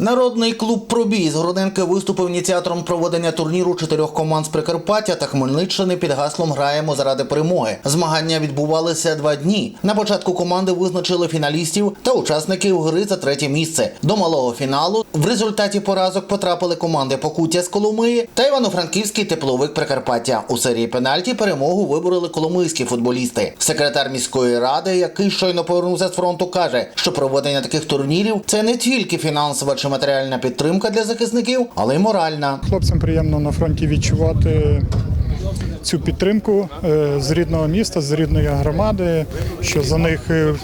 Народний клуб Пробій з Городенки виступив ініціатором проведення турніру чотирьох команд з Прикарпаття та Хмельниччини під гаслом Граємо заради перемоги. Змагання відбувалися два дні. На початку команди визначили фіналістів та учасників гри за третє місце. До малого фіналу в результаті поразок потрапили команди Покуття з Коломиї та Івано-Франківський тепловик Прикарпаття. У серії пенальті перемогу вибороли коломийські футболісти. Секретар міської ради, який щойно повернувся з фронту, каже, що проведення таких турнірів це не тільки фінансова чи матеріальна підтримка для захисників, але й моральна. Хлопцям приємно на фронті відчувати цю підтримку е, з рідного міста, з рідної громади, що за них е,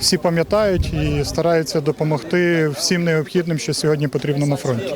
всі пам'ятають і стараються допомогти всім необхідним, що сьогодні потрібно на фронті.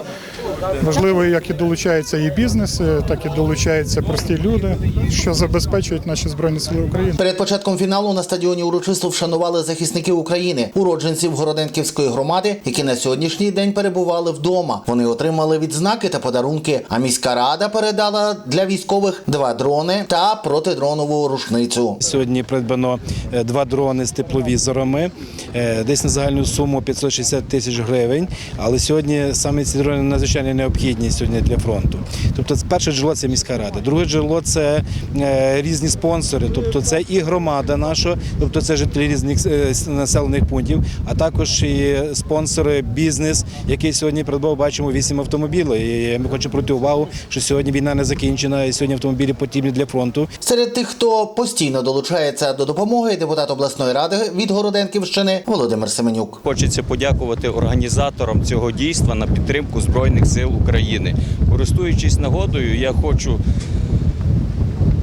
Важливо, як і долучаються і бізнес, е, так і долучаються прості люди, що забезпечують наші збройні сили України. Перед початком фіналу на стадіоні урочисто вшанували захисників України, уродженців Городенківської громади, які на сьогоднішній день перебували вдома. Вони отримали відзнаки та подарунки. А міська рада передала для військових два дрони та протидронову рушницю. Сьогодні придбано е, два дрони з тепловізорами, е, десь на загальну суму 560 тисяч гривень. Але сьогодні саме ці дрони надзвичайно необхідні сьогодні для фронту. Тобто, перше джерело це міська рада, друге джерело це е, різні спонсори, тобто це і громада наша, тобто це жителі різних е, населених пунктів, а також і спонсори, бізнес, який сьогодні придбав, бачимо, вісім автомобілів. І ми хочемо пройти увагу, що сьогодні війна не закінчена, і сьогодні автомобілі потрібні для фронту. Серед тих, хто постійно долучається до допомоги, депутат обласної ради від Городенківщини Володимир Семенюк. Хочеться подякувати організаторам цього дійства на підтримку Збройних сил України. Користуючись нагодою, я хочу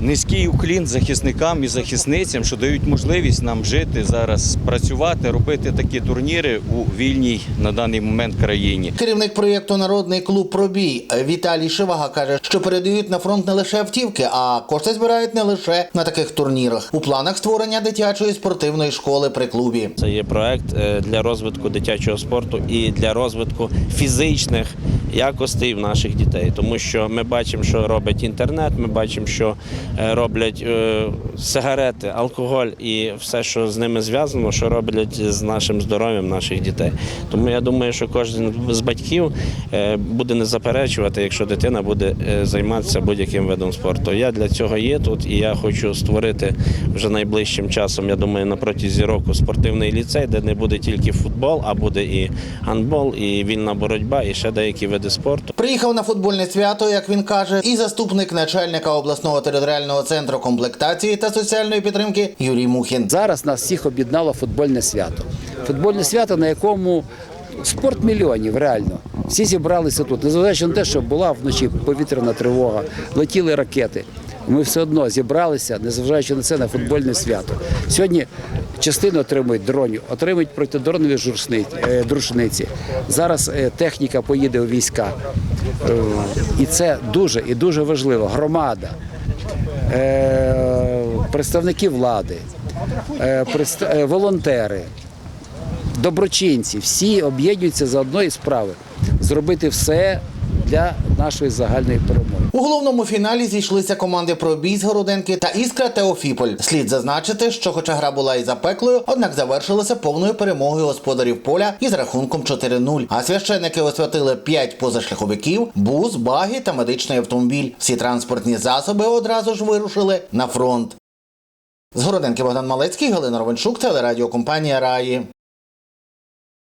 низький уклін захисникам і захисницям, що дають можливість нам жити зараз, працювати, робити такі турніри у вільній на даний момент країні. Керівник проєкту Народний клуб Пробій Віталій Шивага каже, що передають на фронт не лише автівки, а кошти збирають не лише на таких турнірах. У планах створення дитячої спортивної школи при клубі. Це є проект е, для розвитку дитячого спорту і для розвитку фізичних якостей в наших дітей. Тому що ми бачимо, що робить інтернет, ми бачимо, що е, роблять е, сигарети, алкоголь і все, що з ними зв'язано, що роблять з нашим здоров'ям наших дітей. Тому я думаю, що кожен з батьків е, буде не заперечувати, якщо дитина буде займатися будь-яким видом спорту. Я для цього є тут, і я хочу створити вже найближчим часом. Я думаю, на протязі року спортивний ліцей, де не буде тільки футбол, а буде і гандбол, і вільна боротьба, і ще деякі види спорту. Приїхав на футбольне свято, як він каже, і заступник начальника обласного територіального центру комплектації та соціальної підтримки Юрій Мухін. Зараз нас всіх об'єднало футбольне свято. Футбольне свято, на якому спорт мільйонів, реально. Всі зібралися тут, незважаючи на те, що була вночі повітряна тривога, летіли ракети. Ми все одно зібралися, незважаючи на це, на футбольне свято. Сьогодні частину отримують дронів, отримують протидронові е, друшниці. Зараз е, техніка поїде у війська. Е, І це дуже і дуже важливо. Громада, представники влади, волонтери, доброчинці, всі об'єднуються за одної справи зробити все для нашої загальної перемоги. У головному фіналі зійшлися команди Пробій з Городенки та Іскра Теофіполь. Слід зазначити, що хоча гра була і запеклою, однак завершилася повною перемогою господарів поля із рахунком 4-0. А священники освятили 5 позашляховиків, бус, баги та медичний автомобіль. Всі транспортні засоби одразу ж вирушили на фронт. З Городенки Богдан Малецький, Галина Ровенчук, телерадіокомпанія Раї.